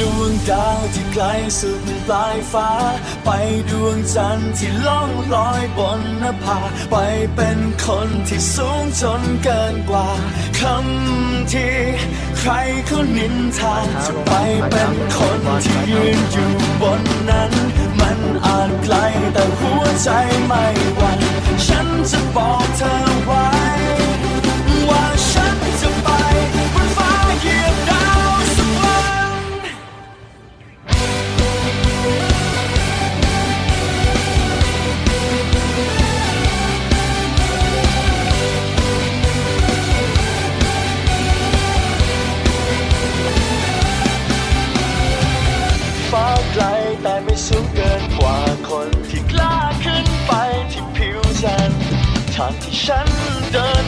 ดวงดาวที่ไกลสุดปลายฟ้า ไปดวงจันทร์ที่ล่องลอยบนนภาไปเป็นคนที่สูงจนเกินกว่าคำที่ใครเขานินทาจะไปเป็นคนที่ยืนอยู่บนนั้น มันอาจไกลแต่หัวใจไม่ แต่ไม่สูงเกินกว่าคนที่กล้าขึ้นไปที่ผิวจันทร์ทางที่ฉันเดิน